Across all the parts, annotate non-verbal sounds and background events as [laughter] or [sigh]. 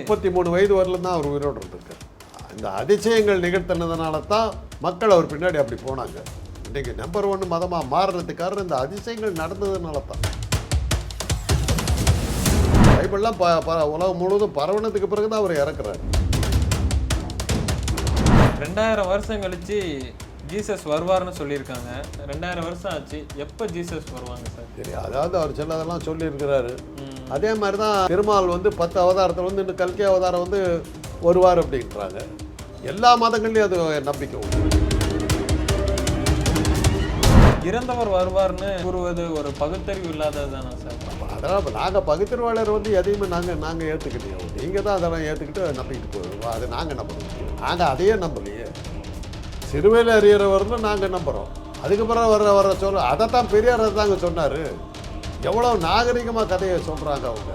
முப்பத்தி மூணு வயது வரலும் தான் அவர் உயிரோடு இருந்திருக்கார். இந்த அதிசயங்கள் நிகழ்த்தினதுனால தான் மக்கள் அவர் பின்னாடி அப்படி போனாங்க. இன்றைக்கி நம்பர் ஒன் மதமாக மாறுறதுக்கு காரணம் இந்த அதிசயங்கள் நடந்ததுனால தான் பைபிள்லாம் ப ப உலகம் முழுவதும் பரவனதுக்கு பிறகு தான் அவர் இறக்குறாரு. ரெண்டாயிரம் வருஷம் கழிச்சு ஜீசஸ் வருவார்னு சொல்லியிருக்காங்க. ரெண்டாயிரம் வருஷம் ஆச்சு. எப்போ ஜீசஸ் வருவாங்க சார்? சரி அதாவது அவர் சிலதெல்லாம் சொல்லியிருக்கிறாரு. அதே மாதிரி தான் திருமால் வந்து பத்து அவதாரத்தில் வந்து இன்னும் கல்கி அவதாரம் வந்து வருவார் அப்படின்றாங்க. எல்லா மதங்கள்லையும் அது நம்பிக்கை உண்டு. இறந்தவர் வருவார்னு கூறுவது ஒரு பகுத்தறிவு இல்லாதது தானே சார்? அதெல்லாம் இப்போ நாங்கள் பகுத்தறிவாளர் வந்து எதையுமே நாங்கள் நாங்கள் ஏற்றுக்கிட்டோம் நீங்கள் தான் அதெல்லாம் ஏற்றுக்கிட்டு நம்பிக்கிட்டு போயிடுவோம் அது நாங்கள் நம்புறோம். நாங்கள் அதையே நம்பலையே. சிறுவையில் அறியறவர்னு நாங்கள் நம்புகிறோம் அதுக்கப்புறம் வர வர சொல்ல அதை தான் பெரியார் தாங்க சொன்னார். எவ்வளோ நாகரிகமாக கதையை சொல்கிறாங்க அவங்க?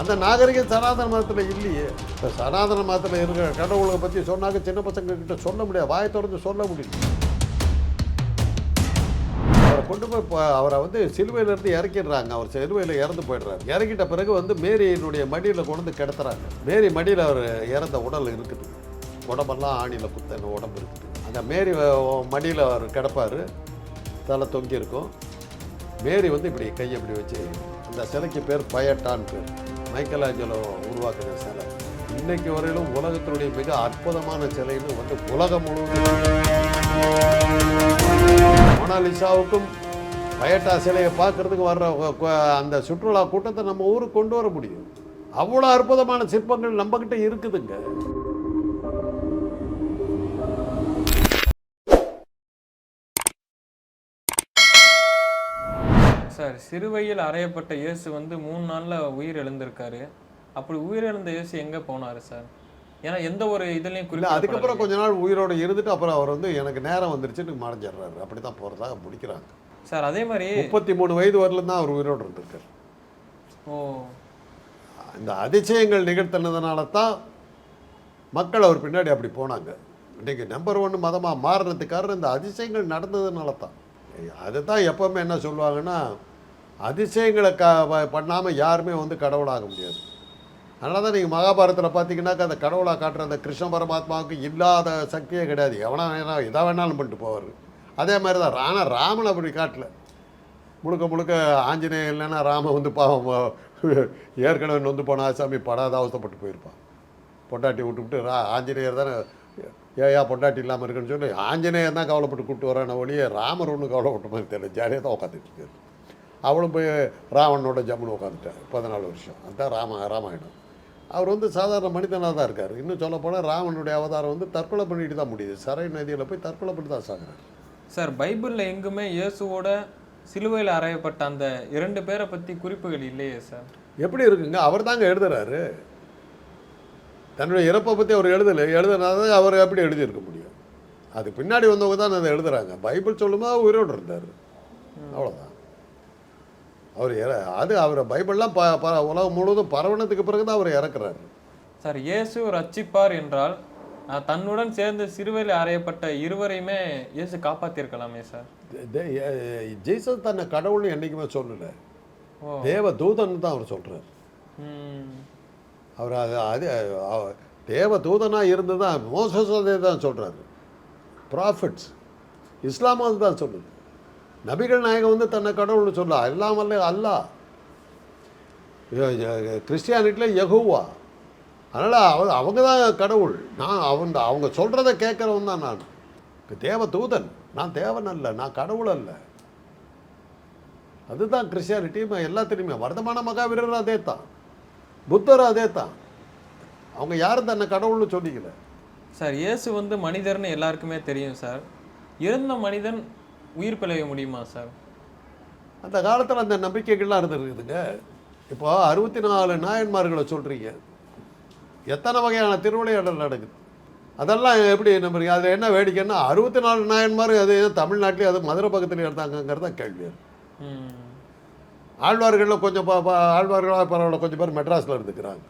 அந்த நாகரிகம் சனாதன மதத்தில் இல்லையே. இப்போ சனாதன மதத்தில் இருக்கிற கடவுளை பற்றி சொன்னாங்க சின்ன பசங்கக்கிட்ட சொல்ல முடியாது. வாயை திறந்து சொல்ல முடியும். அவரை கொண்டு போய் இப்போ அவரை வந்து சிலுவையிலேருந்து இறக்கிடுறாங்க. அவர் சிலுவையில் இறந்து போயிடுறாரு. இறக்கிட்ட பிறகு வந்து மேரியினுடைய மடியில் கொண்டு வந்து கிடத்துறாங்க. மேரி மடியில் அவர் இறந்த உடல் இருக்குது. உடம்பெல்லாம் ஆணியில் குத்தன உடம்பு இருக்குது. அந்த மேரி மடியில் அவர் கிடப்பார். தலை தொங்கி இருக்கும் மேரி வந்து இப்படி கையை இப்படி வச்சு அந்த சிலைக்கு பேர் பயட்டான் பேர். மைக்கேல் உருவாக்குற சிலை. இன்னைக்கு வரையிலும் உலகத்தினுடைய மிக அற்புதமான சிலைன்னு வந்து உலகம் முழுவதும். மொனாலிசாவுக்கும் பயட்டா சிலையை பார்க்கறதுக்கு வர்ற அந்த சுற்றுலா கூட்டத்தை நம்ம ஊருக்கு கொண்டு வர முடியும். அவ்வளோ அற்புதமான சிற்பங்கள் நம்மக்கிட்ட இருக்குதுங்க. சார் சிறுவையில் அறையப்பட்ட இயேசு வந்து மூணு நாள்ல உயிர் எழுந்திருக்காரு. அப்படி உயிர் எழுந்த இயேசு எங்க போனாரு சார்? ஏன்னா எந்த ஒரு இதுலயும் குறிப்பிடப்படலையே. அதுக்கப்புறம் கொஞ்ச நாள் உயிரோடு இருந்துட்டு அப்புறம் அவர் வந்து எனக்கு நேரம் வந்துருச்சுன்னு மறைஞ்சிடுறாரு அப்படி தான் போகிறதாக முடிக்கிறாங்க. சார் அதே மாதிரி முப்பத்தி மூணு வயது வரலும் தான் அவர் உயிரோடு இருந்திருக்கார். ஓ. இந்த அதிசயங்கள் நிகழ்த்தினதுனால தான் மக்கள் அவர் பின்னாடி அப்படி போனாங்க. இன்றைக்கி நம்பர் ஒன் மதமாக மாறுறதுக்கு காரணம் இந்த அதிசயங்கள் நடந்ததுனால தான் அதுதான் எப்போவுமே என்ன சொல்லுவாங்கன்னா அதிசயங்களை க பண்ணாமல் யாருமே வந்து கடவுளாக முடியாது. அதனால தான் நீங்கள் மகாபாரதத்தில் பார்த்தீங்கன்னாக்கா அந்த கடவுளாக காட்டுற அந்த கிருஷ்ண பரமாத்மாவுக்கு இல்லாத சக்தியே கிடையாது. எவனா வேணா எதை வேணாலும் பண்ணிட்டு போவார். அதே மாதிரி தான் ஆனால் ராமன் அப்படி காட்டல. முழுக்க முழுக்க ஆஞ்சநேயர் இல்லைன்னா ராம வந்து பாவம் ஏற்கனவே நொந்து போன ஆசாமி படாத அவஸ்தைப்பட்டு போயிருப்பான். பொண்டாட்டி விட்டுவிட்டு ரா ஆஞ்சநேயர் தானே ஏயா பொண்டாட்டி இல்லாமல் இருக்குன்னு சொல்லி ஆஞ்சநேயர் தான் கவலைப்பட்டு கூப்பிட்டு வரான ஒழிய ராமர் ஒன்றும் கவலைப்பட்ட மாதிரி தெரியல ஜாலியாக தான் உட்காந்துட்டு இருக்காரு. அவளும் போய் ராவணனோட ஜம்முன்னு உட்காந்துட்டார் பதினாலு வருஷம். அதுதான் ராம ராமாயணம். அவர் வந்து சாதாரண மனிதனாக தான் இருக்கார். இன்னும் சொல்லப்போனால் ராவனுடைய அவதாரம் வந்து தற்கொலை பண்ணிட்டு தான் முடியுது. சரை நதியில் போய் தற்கொலை பண்ணி தான் சாகுறாரு. சார் பைபிள்ல எங்குமே இயேசுவோட சிலுவையில் அறையப்பட்ட அந்த இரண்டு பேரை பத்தி குறிப்புகள் இல்லையே சார்? எப்படி இருக்குங்க? அவர் தாங்க எழுதுறாரு. தன்னுடைய இறப்பை பற்றி அவர் எழுதலை எழுதுனாத அவர் எப்படி எழுதியிருக்க முடியும்? அது பின்னாடி வந்தவங்க தான் அதை எழுதுறாங்க. பைபிள் சொல்லுமா உயிரோடு இருந்தார். அவ்வளோதான் அவர் இற- அது அவர் பைபிள்லாம் ப ப உலகம் முழுவதும் பரவனத்துக்கு பிறகு தான் அவர் இறக்குறாரு. சார் இயேசு ரட்சிப்பார் என்றால் தன்னுடன் சேர்ந்து சிறுவையில் அறையப்பட்ட இருவரையுமே இயேசு காப்பாத்திருக்கலாமே சார்? ஜெய்சஸ் தன்னை கடவுள்னு என்றைக்குமே சொல்லலை. தேவ தூதன் தான் அவர் சொல்கிறார் அவர் அது அது தேவ தூதனாக இருந்து தான் மோசஸ் தான் சொல்கிறாரு ப்ராஃபிட்ஸ் இஸ்லாம் அது தான் சொல்லுது. நபிகள் நாயகம் வந்து தன்னை கடவுள்னு சொல்ல. இல்லாமல் அல்லா கிறிஸ்டியானிட்டியில் யகுவா. அதனால் அவ அவங்க தான் கடவுள். நான் அவங்க அவங்க சொல்கிறத கேட்குறவன் தான் நான். தேவ தூதன். நான் தேவன் அல்ல நான் கடவுள் அல்ல. அதுதான் கிறிஸ்டியானிட்டி. எல்லாத்துலேயுமே. வர்த்தமான மகாவீரர் அதே தான் புத்தர் அதே தான் அவங்க யாரும் தன்னை கடவுள்னு சொல்லிக்கல. சார் இயேசு வந்து மனிதர்னு எல்லாருக்குமே தெரியும் சார். இருந்த மனிதன் உயிர் பிழைய முடியுமா சார் அந்த காலத்தில் அந்த நம்பிக்கைகள்லாம் இருந்துருக்குதுங்க. இப்போ அறுபத்தி நாலு நாயன்மார்களை சொல்கிறீங்க எத்தனை வகையான திருவிளையாடல் நடக்குது? அதெல்லாம் எப்படி நம்புறீங்க அதில் என்ன வேடிக்கைன்னா அறுபத்தி நாலு நாயன்மார் அது தமிழ்நாட்டிலே அது மதுரை பக்கத்தில் எடுத்தாங்கங்கிறது தான் கேள்வி. ஆழ்வார்களில் கொஞ்சம் ஆழ்வார்களாக பரவாயில்ல கொஞ்சம் பேர் மெட்ராஸில் இருந்துக்கிறாங்க.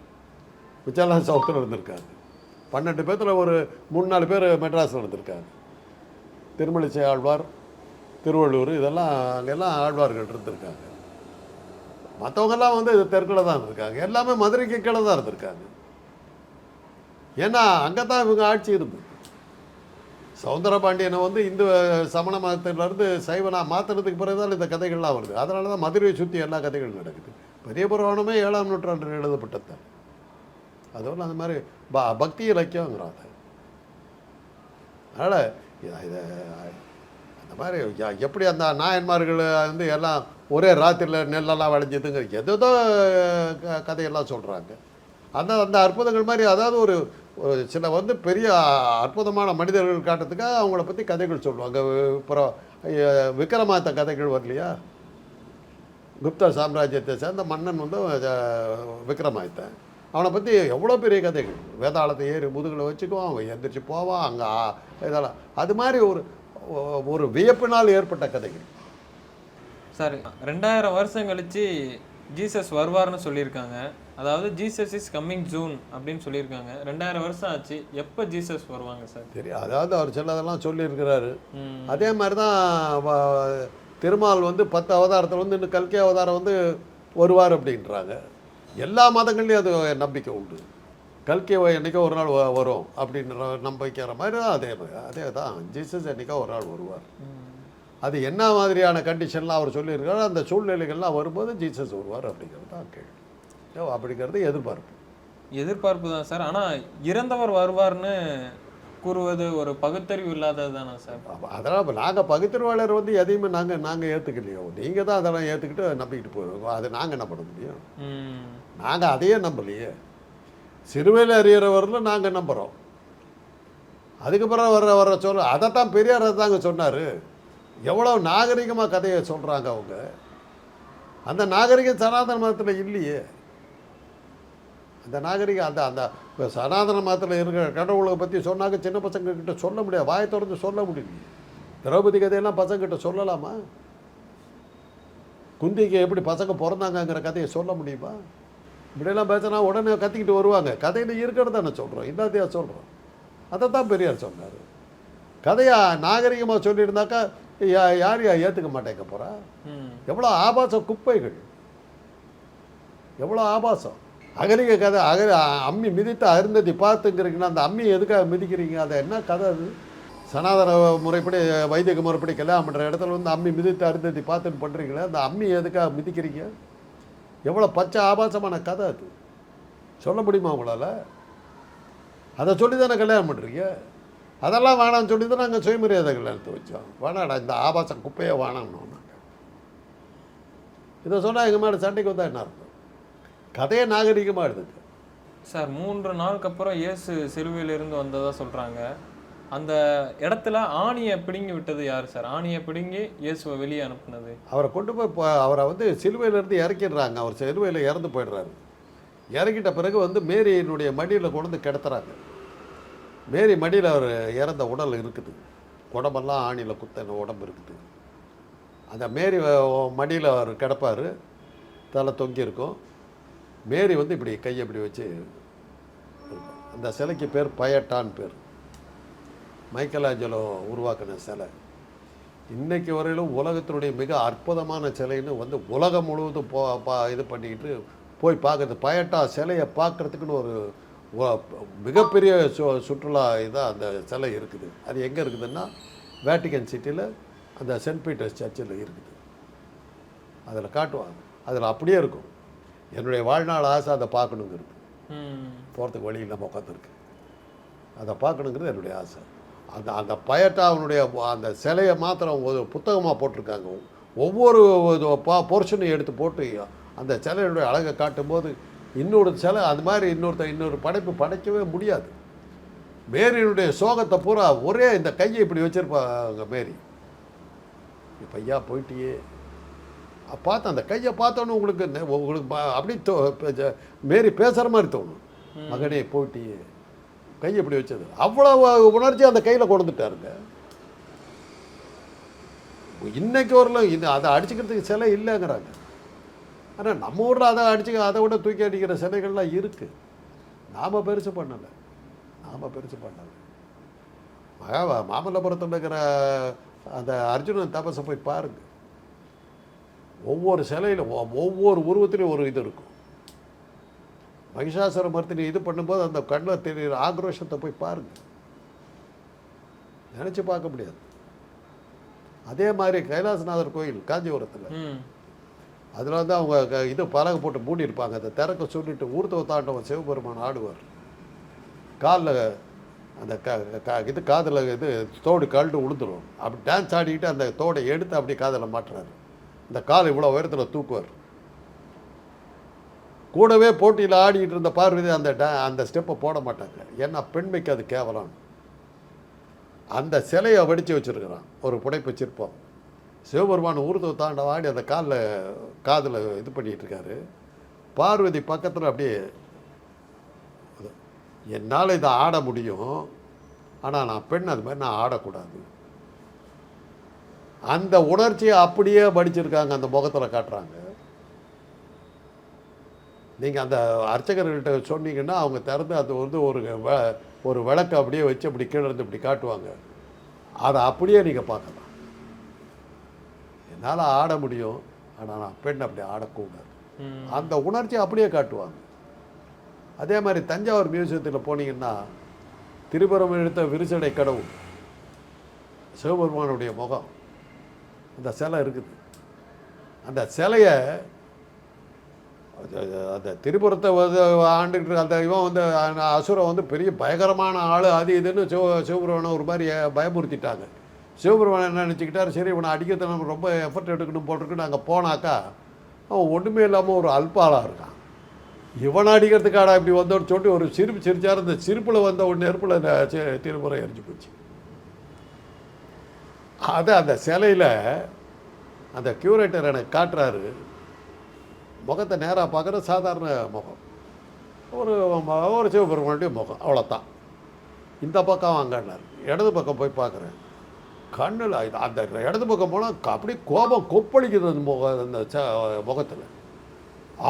மிச்சம்லாம் சவுத்தில் இருந்திருக்காங்க. பன்னெண்டு பேர்த்தில் ஒரு மூணு நாலு பேர் மெட்ராஸில் இருந்திருக்காங்க. திருமலிசை ஆழ்வார் திருவள்ளூர் இதெல்லாம் அங்கெல்லாம் ஆழ்வார்கள் இருந்திருக்காங்க. மற்றவங்கெல்லாம் வந்து தெற்கில் தான் இருந்திருக்காங்க. எல்லாமே மதுரைக்கு கீழே தான் இருந்திருக்காங்க. ஏன்னா அங்கே தான் இவங்க ஆட்சி இருந்தது. சவுந்தரபாண்டியனை வந்து இந்து சமண மதத்திலேருந்து சைவனா மாற்றுறதுக்கு பிறகு தான் இந்த கதைகள்லாம் வருது. அதனால தான் மதுரையை சுற்றி எல்லா கதைகளும் நடக்குது. பெரிய புராணமே ஏழாம் நூற்றாண்டில் எழுதப்பட்டது. அதோட அந்த மாதிரி ப பக்தி இலக்கியங்கிறாங்க அதனால் இதை அந்த மாதிரி எப்படி அந்த நாயன்மார்கள் வந்து எல்லாம் ஒரே ராத்திரியில் நெல்லெல்லாம் விளைஞ்சதுங்க எதோ க- கதையெல்லாம் சொல்கிறாங்க அந்த அந்த அற்புதங்கள் மாதிரி அதாவது ஒரு ஒரு சில வந்து பெரிய அற்புதமான மனிதர்கள் காட்டுறதுக்காக அவங்கள பற்றி கதைகள் சொல்லுவாங்க. அப்புறம் விக்ரமாத்த கதைகள் வரலையா? குப்த சாம்ராஜ்யத்தை சேர்ந்த மன்னன் வந்து விக்ரமாதித்தன். அவனை பற்றி எவ்வளோ பெரிய கதைகள்? வேதாளத்தை ஏறி முதுகில் வச்சுக்குவான் அவன் எந்திரிச்சு போவான் அங்கே இதெல்லாம். அது மாதிரி ஒரு ஒரு வியப்பினால் ஏற்பட்ட கதைகள். சார் ரெண்டாயிரம் வருஷம் கழிச்சு ஜீசஸ் வருவார்னு சொல்லியிருக்காங்க. அதாவது ஜீசஸ் இஸ் கம்மிங் ஜூன் அப்படின்னு சொல்லியிருக்காங்க. ரெண்டாயிரம் வருஷம் ஆச்சு. எப்போ ஜீசஸ் வருவாங்க சார்? தெரியும் அதாவது அவர் சிலதெல்லாம் சொல்லியிருக்கிறாரு. அதே மாதிரி தான் திருமால் வந்து பத்து அவதாரத்தில் வந்து இன்னும் கல்கி அவதாரம் வந்து வருவார் அப்படின்றாங்க. எல்லா மதங்கள்லையும் அது நம்பிக்கை உண்டு. கல்கி என்னைக்கோ ஒரு நாள் வரும் அப்படின்ற நம்பிக்கிற மாதிரி தான் அதே அதே தான். ஜீசஸ் என்னைக்கோ ஒரு நாள் வருவார். அது என்ன மாதிரியான கண்டிஷன்லாம் அவர் சொல்லியிருக்காரு அந்த சூழ்நிலைகள்லாம் வரும்போது ஜீசஸ் வருவார் அப்படிங்கிறது தான் கேள்வி. அப்படிங்கிறது எதிர்பார்ப்பு. எதிர்பார்ப்பு தான் சார். ஆனால் இறந்தவர் வருவார்னு கூறுவது ஒரு பகுத்தறிவு இல்லாதது தானே சார்? அதெல்லாம் நாங்கள் பகுத்தறிவாளர் வந்து எதையுமே நாங்கள் நாங்கள் ஏற்றுக்கலையோ நீங்கள் தான் அதெல்லாம் ஏற்றுக்கிட்டு நம்பிக்கிட்டு போயிடுவோம் அது நாங்கள் என்ன பண்ண முடியும் நாங்கள் அதையே நம்பலையே. சிறுவையில் அறியறவரில் நாங்கள் நம்புகிறோம் அதுக்கப்புறம் வர்ற வர்ற சொல்ல அதைத்தான் பெரியார் தாங்க சொன்னார். எவ்வளோ நாகரிகமாக கதையை சொல்கிறாங்க அவங்க. அந்த நாகரிகம் சனாதன மதத்தில் இல்லையே. அந்த நாகரிகம் அந்த அந்த சனாதன மதத்தில் இருக்கிற கடவுளை பற்றி சொன்னாங்க சின்ன பசங்கக்கிட்ட சொல்ல முடியாது வாயை திறந்து சொல்ல முடியலையே திரௌபதி கதையெல்லாம் பசங்கக்கிட்ட சொல்லலாமா? குந்திக்கு எப்படி பசங்க பிறந்தாங்கங்கிற கதையை சொல்ல முடியுமா? இப்படியெல்லாம் பேசினா உடனே கத்திக்கிட்டு வருவாங்க. கதையில் இருக்கிறத தானே சொல்கிறோம் இல்லாதையா சொல்கிறோம் அதை தான் பெரியார் சொன்னார். கதையா நாகரிகமாக சொல்லியிருந்தாக்கா யா- யார் யா ஏற்றுக்க மாட்டேங்க போகிறா எவ்வளோ ஆபாச குப்பைகள். எவ்வளோ ஆபாசம். அகலிக கதை அகல அம்மி மிதித்து அருந்ததி பார்த்துங்கிறீங்கன்னா அந்த அம்மி எதுக்காக மிதிக்கிறீங்க? அதை என்ன கதை அது? சனாதன முறைப்படி வைதிக முறைப்படி கல்யாணம் பண்ணுற இடத்துல வந்து அம்மி மிதித்து அருந்ததி பார்த்துன்னு பண்ணுறீங்களே அந்த அம்மி எதுக்காக மிதிக்கிறீங்க? எவ்வளோ பச்சை ஆபாசமான கதை அது. சொல்ல முடியுமா உங்களால்? அதை சொல்லி தானே கல்யாணம் பண்ணுறீங்க அதெல்லாம் வேணாம்னு சொல்லி தான் நாங்கள் சுயமரியாதை கல்யாணத்தை வச்சோம். வேணாடா இந்த ஆபாசம் குப்பையை வேணாம்னு. நாங்கள் இதை சொன்னால் எங்கள் மேலே சண்டைக்கு வந்தால் என்ன இருக்கும் கதையை நாகரிகமாக எடுத்துக்க சார் மூன்று நாளுக்கு அப்புறம் இயேசு சிலுவையிலிருந்து வந்ததாக சொல்கிறாங்க அந்த இடத்துல ஆணியை பிடுங்கி விட்டது யார் சார்? ஆணியை பிடுங்கி இயேசுவை வெளியே அனுப்புனது. அவரை கொண்டு போய் இப்போ அவரை வந்து சிலுவையிலேருந்து இறக்கிடுறாங்க. அவர் சிலுவையில் இறந்து போயிடுறாரு. இறக்கிட்ட பிறகு வந்து மேரியினுடைய மடியில் கொண்டு வந்து கிடத்துறாங்க. மேரி மடியில் அவர் இறந்த உடல் இருக்குது. உடம்பெல்லாம் ஆணியில் குத்தின உடம்பு இருக்குது. அந்த மேரி மடியில் அவர் கிடப்பார். தலை தொங்கி இருக்கும். மேரி வந்து இப்படி கையை இப்படி வச்சு அந்த சிலைக்கு பேர் பயட்டான் பேர். மைக்கேலாஞ்சலோ உருவாக்கின சிலை. இன்னைக்கு வரையிலும் உலகத்தினுடைய மிக அற்புதமான சிலைன்னு வந்து உலகம் முழுவதும் போ பா இது பண்ணிக்கிட்டு போய் பார்க்குறது. பயட்டா சிலையை பார்க்குறதுக்குன்னு ஒரு மிகப்பெரிய சு சுற்றுலா இதாக அந்த சிலை இருக்குது. அது எங்கே இருக்குதுன்னா வேட்டிகன் சிட்டியில் அந்த சென்ட் பீட்டர்ஸ் சர்ச்சில் இருக்குது. அதில் காட்டுவாங்க. அதில் அப்படியே இருக்கும். என்னுடைய வாழ்நாள் ஆசை அதை பார்க்கணுங்கிறது. போகிறதுக்கு வழி இல்லாமல் உட்காந்துருக்கு அதை பார்க்கணுங்கிறது என்னுடைய ஆசை. அந்த அந்த பயட்டா அவனுடைய அந்த சிலையை மாத்திரம் ஒரு புத்தகமாக போட்டிருக்காங்க. ஒவ்வொரு பா போர்ஷனையும் எடுத்து போட்டு அந்த சிலையுடைய அழகை காட்டும்போது இன்னொரு சிலை அது மாதிரி இன்னொருத்த இன்னொரு படைப்பு படைக்கவே முடியாது. மேரியினுடைய சோகத்தை பூரா ஒரே இந்த கையை இப்படி வச்சிருப்பாங்க மேரி. இப்போ ஐயா போயிட்டியே. பார்த்தேன் அந்த கையை பார்த்தோன்னே உங்களுக்கு உங்களுக்கு அப்படி தோ பே- ஜ- மேரி பேசுகிற மாதிரி தோணும். மகனே போயிட்டியே. கை எப்படி வச்சது. அவ்வளோ உணர்ச்சி அந்த கையில் கொண்டுட்டாருங்க. இன்னைக்கு வரல இது அதை அடிச்சுக்கிறதுக்கு சிலை இல்லைங்கிறாங்க. ஆனால் நம்ம ஊரில் அதை அடிச்சு அதை விட தூக்கி அடிக்கிற சிலைகள்லாம் இருக்குது நாம் பெருசு பண்ணலை. நாம் பெருசு பண்ணலை. மகா மாமல்லபுரத்தில் இருக்கிற அந்த அர்ஜுனன் தபஸை போய் பாருங்க. ஒவ்வொரு சிலையிலும் ஒவ்வொரு உருவத்திலையும் ஒரு இது இருக்கும். மகிஷாசுர மர்த்தினி இது பண்ணும்போது அந்த கண்ணில் தெரியுற ஆக்ரோஷத்தை போய் பாருங்க. நினச்சி பார்க்க முடியாது. அதே மாதிரி கைலாசநாதர் கோயில் காஞ்சிபுரத்தில். அதில் வந்து அவங்க இது பலகை போட்டு மூடி இருப்பாங்க அந்த திறக்க சொல்லிட்டு ஊர்த்தவ தாண்டவன் சிவபெருமான் ஆடுவார். காலில் அந்த க க- இது காதில் இது தோடு கழட்டு உளுந்துரும் அப்படி டான்ஸ் ஆடிக்கிட்டு அந்த தோடை எடுத்து அப்படி காதில் மாட்டுறாரு. இந்த கால் இவ்வளோ உயரத்தில் தூக்குவார். கூடவே போட்டியில் ஆடிக்கிட்டு இருந்த பார்வதி அந்த அந்த ஸ்டெப்பை போட மாட்டாங்க. ஏன்னா பெண்மைக்கு அது கேவலம். அந்த சிலையை வடித்து வச்சிருக்கிறான். ஒரு புடைப்பு சிற்பம். சிவபெருமான் ஊர்தவ தாண்ட ஆடி அந்த காலில் காதில் இது பண்ணிட்டு இருக்காரு. பார்வதி பக்கத்தில் அப்படியே அது, என்னால் இதை ஆட முடியும். ஆனால் நான் பெண் அது மாதிரி நான் ஆடக்கூடாது. அந்த உணர்ச்சியை அப்படியே படிச்சிருக்காங்க அந்த முகத்தில் காட்டுறாங்க. நீங்கள் அந்த அர்ச்சகர்கள்ட்ட சொன்னீங்கன்னா அவங்க திறந்து அது வந்து ஒரு ஒரு விளக்கு அப்படியே வச்சு அப்படி கீழே இருந்து இப்படி காட்டுவாங்க. அதை அப்படியே நீங்கள் பார்க்கலாம். என்னால் ஆட முடியும். ஆனால் நான் பெண் அப்படி ஆடக்கூடாது. அந்த உணர்ச்சி அப்படியே காட்டுவாங்க. அதே மாதிரி தஞ்சாவூர் மியூசியத்தில் போனீங்கன்னா திருபுரம் எடுத்த விரிசடை கடவுள் சிவபெருமானுடைய முகம் அந்த சிலை இருக்குது. அந்த சிலையை அந்த திரிபுரத்தை வந்து ஆண்டுகிட்டு அந்த இவன் வந்து அசுரம் வந்து பெரிய பயங்கரமான ஆள். அது இதுன்னு சிவ சிவபெருமானை ஒரு மாதிரி பயமுறுத்திட்டாங்க. சிவபெருமான் என்ன நினச்சிக்கிட்டாரு? சரி இவனை அடிக்கிறது நம்ம ரொம்ப எஃபர்ட் எடுக்கணும் போட்டிருக்கு நாங்கள் போனாக்கா அவன் ஒன்றுமே இல்லாமல் ஒரு அல்பாலாக இருக்கான். இவனை அடிக்கிறதுக்காடா இப்படி வந்தோன்னு சொல்லிட்டு ஒரு சிரிப்பு சிரிச்சார். அந்த சிரிப்பில் வந்த ஒரு நெருப்பில் இந்த திருமுறை எரிஞ்சு போச்சு. அது அந்த சிலையில் அந்த கியூரேட்டர் எனக்கு காட்டுறாரு. முகத்தை நேராக பார்க்குற சாதாரண முகம். ஒரு ஒரு சிவபெருமானுடைய முகம். அவ்வளோத்தான் இந்த பக்கம் வாங்கினார் இடது பக்கம் போய் பார்க்குறேன். கண்ணில் அந்த இடது பக்கம் போனால் அப்படியே கோபம் கொப்பளிக்குது அந்த முக அந்த ச முகத்தில்.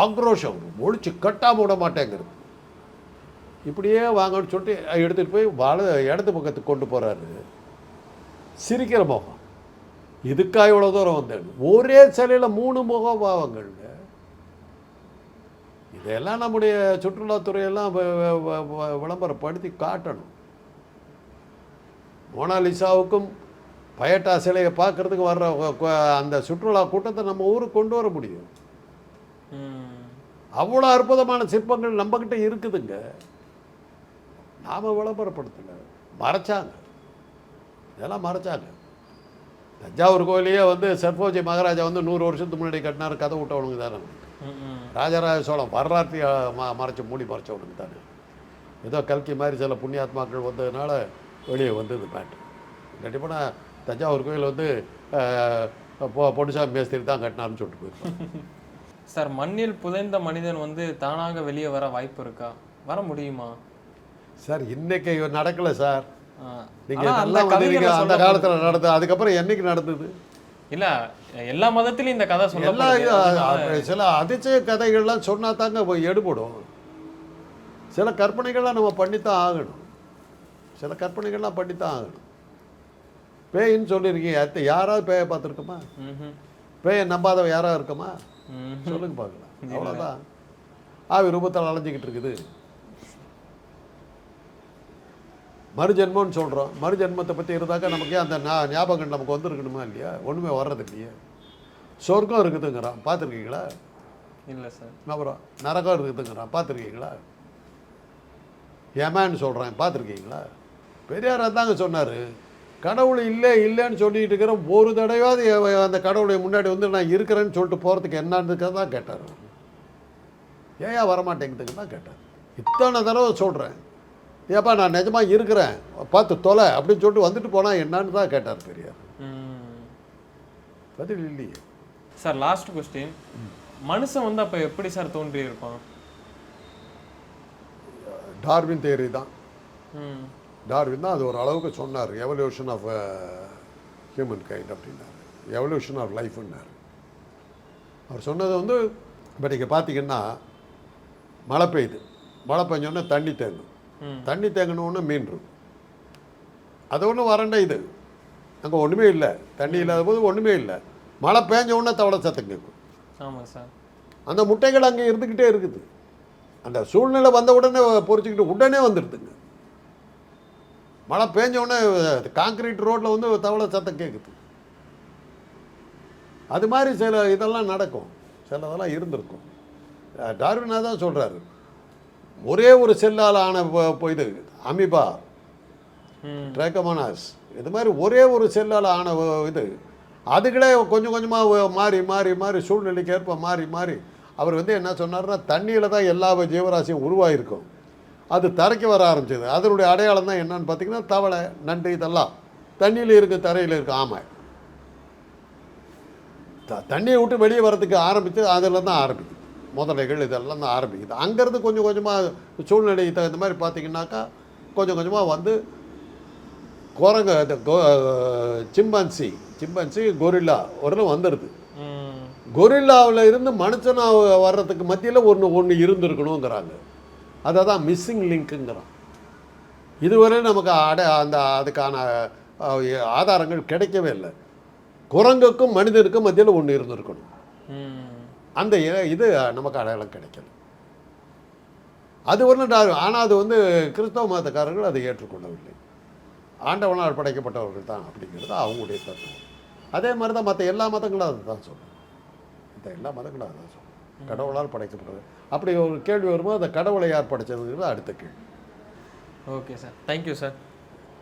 ஆக்ரோஷம். ஒழிச்சு கட்டாமல் விட மாட்டேங்கிறது. இப்படியே வாங்கன்னு சொல்லிட்டு எடுத்துகிட்டு போய் வல இடது பக்கத்துக்கு கொண்டு போகிறாரு சிரிக்கிற முகம். இதுக்கா இவ்வளோ தூரம் வந்தேன் ஒரே சிலையில் மூணு முக பாவங்கள்ங்க இதெல்லாம் நம்முடைய சுற்றுலாத்துறையெல்லாம் விளம்பரப்படுத்தி காட்டணும். மோனாலிசாவுக்கும் பயட்டா சிலையை பார்க்கறதுக்கு வர்ற அந்த சுற்றுலா கூட்டத்தை நம்ம ஊருக்கு கொண்டு வர முடியும். அவ்வளோ அற்புதமான சிற்பங்கள் நம்மக்கிட்ட இருக்குதுங்க. நாம் விளம்பரப்படுத்தலை. மறைச்சாங்க. இதெல்லாம் மறைச்சாங்க. தஞ்சாவூர் கோயிலையே வந்து சர்போஜி மகாராஜா வந்து நூறு வருஷத்துக்கு முன்னாடி கட்டினாரு கதை விட்டவனுங்க தானே. ராஜராஜ சோழன் வரலாற்றை ம மறைச்சு மூடி மறைச்சவனுக்கு தானே. ஏதோ கல்கி மாதிரி சில புண்ணியாத்மாக்கள் வந்ததுனால வெளியே வந்தது மேட்ரு கண்டிப்பாக தஞ்சாவூர் கோயில் வந்து பொ- பொன்னுசாமி மேஸ்திரி தான் கட்டினார்னு சொல்லிட்டு போயிருப்பேன் [laughs] சார் மண்ணில் புதைந்த மனிதன் வந்து தானாக வெளியே வர வாய்ப்பு இருக்கா? வர முடியுமா? சார் இன்னைக்கு நடக்கலை சார். ஆ, நீங்க ஆனா அந்த நல்லா அந்த. காலத்துல நடந்தது அதுக்கப்புறம் என்னைக்கு நடந்தது? இல்ல எல்லா மதத்திலயும் இந்த கதை எல்லா அதனால- அது சில அதிசய கதைகள்லாம் சொன்னா தாங்க எடுபடும். சில கற்பனைகள்லாம் நம்ம பண்ணித்தான் ஆகணும். சில கற்பனைகள்லாம் பண்ணித்தான் ஆகணும். பேயின்னு சொல்லியிருக்கீங்க யாராவது பேயை பார்த்துருக்குமா. பேயை நம்பாதவ யாராவது இருக்குமா. சொல்லுங்க பார்க்கலாம். அவ்வளோதான் ஆவி ரூபத்தில் அலைஞ்சிக்கிட்டு இருக்குது. மறுஜென்மம்னு சொல்கிறோம் மறுஜென்மத்தை பற்றி இருந்தாக்கா நமக்கு அந்த ஞாபகம் நமக்கு வந்திருக்கணுமா இல்லையா? ஒன்றுமே வர்றது இல்லையா. சொர்க்கம் இருக்குதுங்கிறான். பார்த்துருக்கீங்களா? இல்ல சார். அப்புறம் நரகம் இருக்குதுங்கிறான். பார்த்துருக்கீங்களா? ஏமான்னு சொல்கிறேன் பார்த்துருக்கீங்களா? பெரியார் அதாங்க சொன்னார். கடவுள் இல்லை இல்லைன்னு சொல்லிட்டு இருக்கிற ஒரு தடவையாவது அந்த கடவுளை முன்னாடி வந்து நான் இருக்கிறேன்னு சொல்லிட்டு போகிறதுக்கு என்னன்றதுக்காக தான் கேட்டார். ஏயா வரமாட்டேங்குதுன்னு தான் கேட்டார். இத்தனை தடவை சொல்கிறேன் ஏப்பா நான் நிஜமாக இருக்கிறேன். பார்த்து தொலை அப்படின்னு சொல்லிட்டு வந்துட்டு போனால் என்னன்னு தான் கேட்டார் பெரியார். பதில் இல்லையே. சார் லாஸ்ட் கொஸ்டின் மனுஷன் வந்து அப்ப எப்படி சார் தோன்றி இருப்பான் டார்வின் தேரி தான். டார்வின் தான் அது ஒரு அளவுக்கு சொன்னார். எவல்யூஷன் ஆஃப் ஹியூமன் கைண்ட் அப்படின்னாரு. எவல்யூஷன் ஆஃப் லைஃப்னார் அவர் சொன்னது வந்து இப்போ நீங்கள் பார்த்தீங்கன்னா மழை பெய்யுது. மழை பெஞ்சோடனே தண்ணி தேங்கும். தண்ணி தேங்கினோடனே மீன் இருக்கும் அது ஒன்றும் வறண்ட இது. அங்கே ஒன்றுமே இல்லை. தண்ணி இல்லாத போது ஒன்றுமே இல்லை. மழை பேஞ்ச உடனே தவளை சத்தம் கேட்கும் சார். அந்த முட்டைகள் அங்கே இருந்துக்கிட்டே இருக்குது. அந்த சூழ்நிலை வந்த உடனே பொறிச்சிக்கிட்டு உடனே வந்துடுதுங்க. மழை பேஞ்ச உடனே காங்கிரீட் ரோட்டில் வந்து தவளை சத்தம் கேட்குது அது மாதிரி சில இதெல்லாம் நடக்கும். சில இதெல்லாம் இருந்திருக்கும் டார்வினா தான் சொல்கிறாரு ஒரே ஒரு செல்லால் ஆன இது அமீபா ம் இது மாதிரி ஒரே ஒரு செல்லால் ஆன இது. அதுகளே கொஞ்சம் கொஞ்சமாக மாறி மாறி மாறி சூழ்நிலைக்கு ஏற்ப மாறி மாறி அவர் வந்து என்ன சொன்னார்னா தண்ணியில் தான் எல்லா ஜீவராசியும் உருவாகிருக்கும் அது தரைக்கு வர ஆரம்பிச்சது. அதனுடைய அடையாளம் தான் என்னன்னு பார்த்தீங்கன்னா தவளை நண்டு இதெல்லாம். தண்ணியில் இருக்கு தரையில் இருக்கு ஆமை. த தண்ணியை விட்டு வெளியே வரதுக்கு ஆரம்பித்து அதில் தான் ஆரம்பிக்குது. முதலைகள் இதெல்லாம் தான் ஆரம்பிக்குது. அங்கேருந்து கொஞ்சம் கொஞ்சமாக சூழ்நிலைக்கு தகுந்த மாதிரி பார்த்தீங்கன்னாக்கா கொஞ்சம் கொஞ்சமாக வந்து குரங்கு அந்த சிம்பன்சி சிம்பன்சி கொரில்லா ஒரு வந்துடுது கொரில்லாவில் இருந்து மனுஷனா வர்றதுக்கு மத்தியில் ஒன்று ஒன்று இருந்திருக்கணுங்கிறாங்க. அதை தான் மிஸ்ஸிங் லிங்க்குங்கிறான் இதுவரை நமக்கு அட அந்த அதுக்கான ஆதாரங்கள் கிடைக்கவே இல்லை. குரங்குக்கும் மனிதனுக்கும் மத்தியில் ஒன்று இருந்திருக்கணும். அந்த இது நமக்கு அடையாளம் கிடைக்கல. அது ஒன்றும் ஆனால் அது வந்து கிறிஸ்தவ மதக்காரர்கள் அதை ஏற்றுக்கொள்ளவில்லை. ஆண்டவனால் படைக்கப்பட்டவர்கள் தான் அப்படிங்கிறது அவங்களுடைய தத்துவம். அதே மாதிரி தான் மற்ற எல்லா மதங்களும் அதை தான் சொல்லும் மற்ற எல்லா மதங்களும் அதை தான் சொல்லும் கடவுளால் படைக்கப்பட்டது அப்படி ஒரு கேள்வி வரும்போது அந்த கடவுளை யார் படைச்சதுங்கிறது அடுத்த கேள்வி. Okay sir. Thank you sir